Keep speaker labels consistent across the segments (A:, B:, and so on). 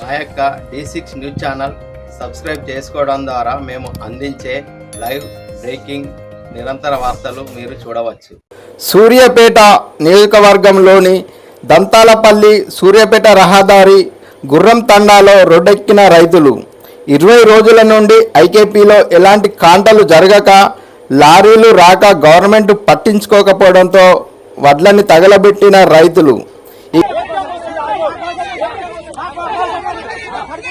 A: మా యొక్క D six news channel subscribe చేసుకోవడం ద్వారా మేము అందించే లైవ్ బ్రేకింగ్ నిరంతర వార్తలు మీరు చూడవచ్చు.
B: సూర్యాపేట నియోజకవర్గంలోని దంతాలపల్లి సూర్యాపేట రహదారి గుర్రం తండాలో రోడ్డెక్కిన రైతులు. ఇరవై రోజుల నుండి ఐకేపీలో ఎలాంటి కాంటలు జరగక లారీలు రాక గవర్నమెంట్ పట్టించుకోకపోవడంతో వడ్లని తగలబెట్టిన రైతులు. చెప్పండి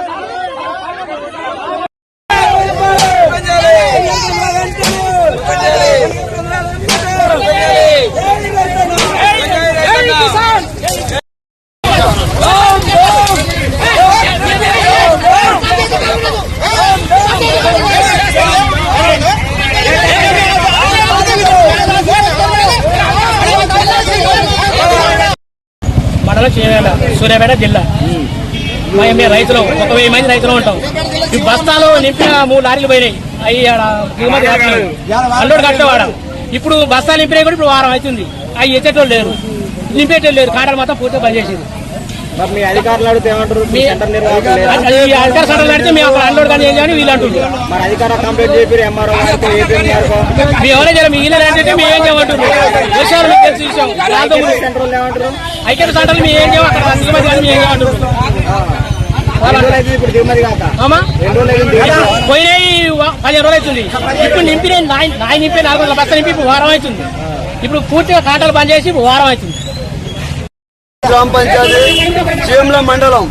C: మండలం సూర్యాపేట జిల్లా. మేము రైతులు ఒక వెయ్యి మంది రైతులు ఉంటాం. ఈ బస్తాలు నింపిన మూడు లారీలు పోయినాయి. అవి దిగుమతి. అల్లుడు కట్టేవాడ? ఇప్పుడు బస్తాలు నింపినాయి కూడా ఇప్పుడు వారం అవుతుంది. అవి ఎచ్చేటోళ్ళు లేరు. నింపేటోళ్ళు లేరు. కాటలు మొత్తం పూర్తిగా పనిచేసింది
D: మీ అధికారులు అడిగితే ఏమంటారు? సెంటర్
C: మేము అక్కడ కానీ వీళ్ళు అంటున్నారు
D: మరి అధికార కంప్లైంట్ చెప్పారు ఎంఆర్ఓ
C: అంటే మేము ఏం చేయమంటున్నారు
D: ఏమంటారు
C: ఐక్యత మేము ఏం అక్కడ కానీ మేము ఏం పోయినాయి పదిహేను రోజులు అవుతుంది. ఇప్పుడు నింపి నేను నాయ నింపి నాలుగు వందల బస్తా నింపి వారం అవుతుంది. ఇప్పుడు పూర్తిగా కాంటాలు బంద్ చేసి వారం అవుతుంది.
E: గ్రామ పంచాయతీ చీమల మండలం.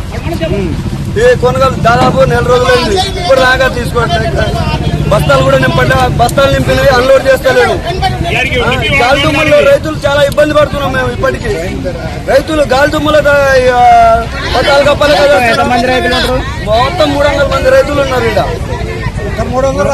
E: ఈ కొనగలు దాదాపు నెల రోజులైంది. ఇప్పుడు దాకా తీసుకోవట్లేదు బస్తాలు కూడా నింపట్లే బస్తాలు నింపినవి అన్లోడ్ చేస్తలేను గాలి దుమ్ముల్లో రైతులు చాలా ఇబ్బంది పడుతున్నాం మేము ఇప్పటికీ. రైతులు గాలి దుమ్ముల పట్టాలు కప్పాలి కదా. మొత్తం మూడు వందల మంది రైతులు ఉన్నారు ఇక్కడ మూడు వందల?